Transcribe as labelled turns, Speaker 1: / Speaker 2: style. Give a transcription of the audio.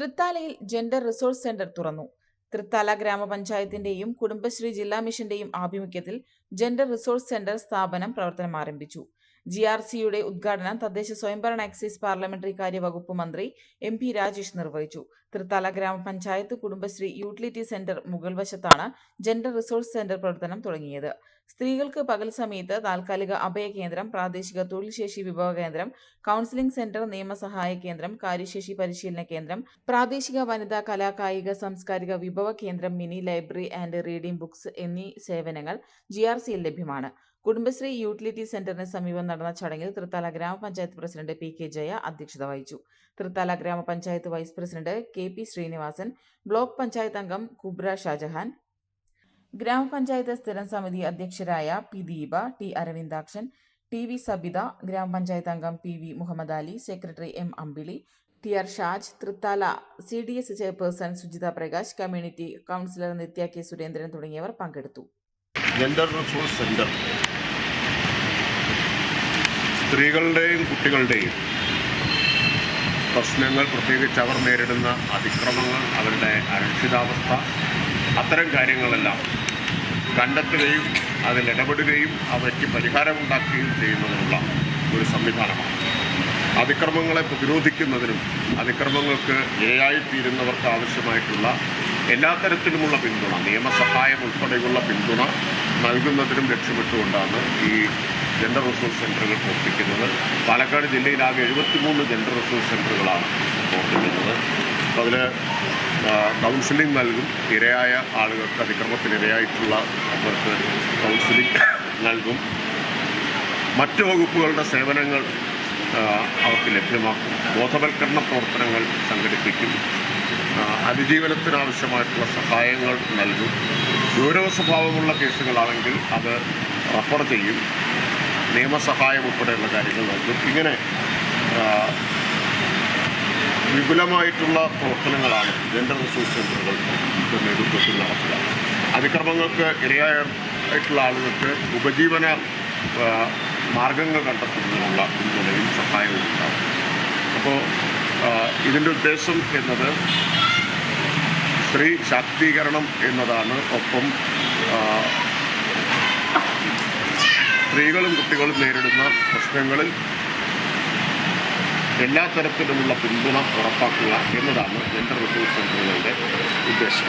Speaker 1: തൃത്താലയിൽ gender resource centre തുറന്നു. തൃത്താല ഗ്രാമപഞ്ചായത്തിന്റെയും കുടുംബശ്രീ ജില്ലാ മിഷന്റെയും ആഭിമുഖ്യത്തിൽ ജെൻഡർ റിസോഴ്സ് സെന്റർ സ്ഥാപനം പ്രവർത്തനം ആരംഭിച്ചു ജി ആർ സിയുടെ ഉദ്ഘാടനം തദ്ദേശ സ്വയംഭരണ എക്സൈസ് പാർലമെന്ററി കാര്യ വകുപ്പ് മന്ത്രി എം പി രാജേഷ് നിർവഹിച്ചു. തൃത്താല ഗ്രാമപഞ്ചായത്ത് കുടുംബശ്രീ യൂട്ടിലിറ്റി സെന്റർ മുകൾ വശത്താണ് ജെൻഡർ റിസോഴ്സ് സെന്റർ പ്രവർത്തനം തുടങ്ങിയത്. സ്ത്രീകൾക്ക് പകൽ സമയത്ത് താൽക്കാലിക അഭയ കേന്ദ്രം പ്രാദേശിക തൊഴിൽ ശേഷി വിഭവ കേന്ദ്രം കൗൺസിലിംഗ് സെന്റർ നിയമസഹായ കേന്ദ്രം കാര്യശേഷി പരിശീലന കേന്ദ്രം പ്രാദേശിക വനിതാ കലാകായിക സാംസ്കാരിക വിഭവ കേന്ദ്രം mini library and reading books എന്നീ സേവനങ്ങൾ ജി ആർ സിയിൽ ലഭ്യമാണ്. കുടുംബശ്രീ യൂട്ടിലിറ്റി സെന്ററിന് സമീപം നടന്ന ചടങ്ങിൽ തൃത്താല ഗ്രാമപഞ്ചായത്ത് പ്രസിഡന്റ് പി കെ ജയ അധ്യക്ഷത വഹിച്ചു. തൃത്താല ഗ്രാമപഞ്ചായത്ത് vice president K P Srinivasan block panchayat അംഗം കുബ്ര ഷാജഹാൻ ഗ്രാമപഞ്ചായത്ത് സ്ഥിരം സമിതി അധ്യക്ഷരായ P Deepa T Aravindakshan T V Sabitha ഗ്രാമപഞ്ചായത്ത് അംഗം P V Muhammad Ali secretary M Ambili T R Shaj Thrithala C D S chairperson Sujitha Prakash community counsellor Nithya K Surendran തുടങ്ങിയവർ പങ്കെടുത്തു.
Speaker 2: Gender resource centre സ്ത്രീകളുടെയും കുട്ടികളുടെയും പ്രശ്നങ്ങൾ പ്രത്യേകിച്ച് അവർ നേരിടുന്ന അതിക്രമങ്ങൾ അവരുടെ അരക്ഷിതാവസ്ഥ അത്തരം കാര്യങ്ങളെല്ലാം കണ്ടെത്തുകയും അതിൽ ഇടപെടുകയും അവയ്ക്ക് പരിഹാരമുണ്ടാക്കുകയും ചെയ്യുന്നതിനുള്ള ഒരു സംവിധാനമാണ്. അതിക്രമങ്ങളെ പ്രതിരോധിക്കുന്നതിനും അതിക്രമങ്ങൾക്ക് ഇരയായിത്തീരുന്നവർക്ക് ആവശ്യമായിട്ടുള്ള എല്ലാ തരത്തിലുമുള്ള പിന്തുണ നിയമസഹായം ഉൾപ്പെടെയുള്ള പിന്തുണ നൽകുന്നതിനും ലക്ഷ്യമിട്ടുകൊണ്ടാണ് ഈ ജെൻഡർ റിസോഴ്സ് സെന്ററുകൾ പ്രവർത്തിക്കുന്നത്. പാലക്കാട് ജില്ലയിൽ ആകെ എഴുപത്തിമൂന്ന് ജെൻഡർ റിസോഴ്സ് സെന്ററുകളാണ് പ്രവർത്തിക്കുന്നത്. അപ്പോൾ അതിൽ കൗൺസിലിംഗ് നൽകും. ഇരയായ ആളുകൾക്ക് അതിക്രമത്തിനിരയായിട്ടുള്ള അവർക്ക് കൗൺസിലിംഗ് നൽകും. മറ്റ് വകുപ്പുകളുടെ സേവനങ്ങൾ അവർക്ക് ലഭ്യമാക്കും. ബോധവൽക്കരണ പ്രവർത്തനങ്ങൾ സംഘടിപ്പിക്കും. അതിജീവനത്തിനാവശ്യമായിട്ടുള്ള സഹായങ്ങൾ നൽകും. ഗൗരവ സ്വഭാവമുള്ള കേസുകളാണെങ്കിൽ അത് റഫർ ചെയ്യും. നിയമസഹായം ഉൾപ്പെടെയുള്ള കാര്യങ്ങൾ നൽകും. ഇങ്ങനെ വിപുലമായിട്ടുള്ള പ്രവർത്തനങ്ങളാണ് ജെൻഡർ റിസോഴ്സ് സെന്ററുകൾ നേതൃത്വത്തിൽ നടത്തുക. അതിക്രമങ്ങൾക്ക് ഇരയായിട്ടുള്ള ആളുകൾക്ക് ഉപജീവന മാർഗങ്ങൾ കണ്ടെത്തുന്നതിനുള്ള പിന്തുണയും സഹായവും ഉണ്ടാകും അപ്പോൾ ഇതിന്റെ ഉദ്ദേശം എന്നത് സ്ത്രീ ശാക്തീകരണം എന്നതാണ്. ഒപ്പം സ്ത്രീകളും കുട്ടികളും നേരിടുന്ന പ്രശ്നങ്ങളിൽ എല്ലാ തരത്തിലുമുള്ള പിന്തുണ ഉറപ്പാക്കുക എന്നതാണ് ജെൻഡർ റിസോഴ്സ് സെന്ററുകളുടെ ഉദ്ദേശം.